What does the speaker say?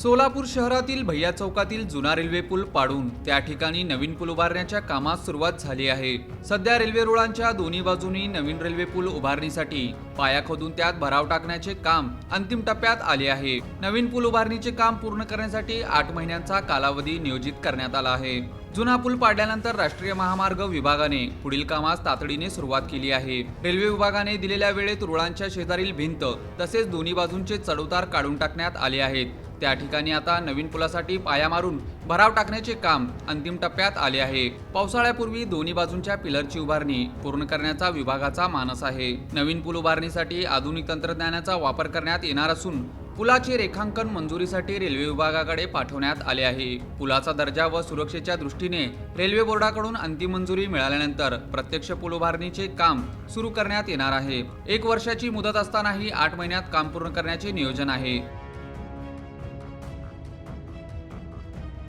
सोलापूर शहरातील भैया चौकातील जुना रेल्वे पूल पाडून त्या ठिकाणी नवीन पूल उभारण्याच्या कामास सुरुवात झाली आहे. सध्या रेल्वे रुळांच्या दोन्ही बाजूनी नवीन रेल्वे पूल उभारणीसाठी पाया खोदून त्यात भराव टाकण्याचे काम अंतिम टप्प्यात आले आहे. नवीन पूल उभारणीचे काम पूर्ण करण्यासाठी आठ महिन्यांचा कालावधी नियोजित करण्यात आला आहे. जुना पूल पाडल्यानंतर राष्ट्रीय महामार्ग विभागाने पुढील कामास तातडीने सुरुवात केली आहे. रेल्वे विभागाने दिलेल्या वेळेत रुळांच्या शेजारील भिंत तसेच दोन्ही बाजूंचे चढउतार काढून टाकण्यात आले आहेत. त्या ठिकाणी आता नवीन पुलासाठी पाया मारून भराव टाकण्याचे काम अंतिम टप्प्यात आले आहे. पावसाळ्यापूर्वी दोन्ही बाजूंच्या पिलरची उभारणी पूर्ण करण्याचा विभागाचा मानस आहे. नवीन पूल उभारणीसाठी आधुनिक तंत्रज्ञानाचा वापर करण्यात येणार असून पुलाचे रेखांकन मंजुरीसाठी रेल्वे विभागाकडे पाठवण्यात आले आहे. पुलाचा दर्जा व सुरक्षेच्या दृष्टीने रेल्वे बोर्डाकडून अंतिम मंजुरी मिळाल्यानंतर प्रत्यक्ष पूल उभारणीचे काम सुरू करण्यात येणार आहे. एक वर्षाची मुदत असतानाही आठ महिन्यात काम पूर्ण करण्याचे नियोजन आहे.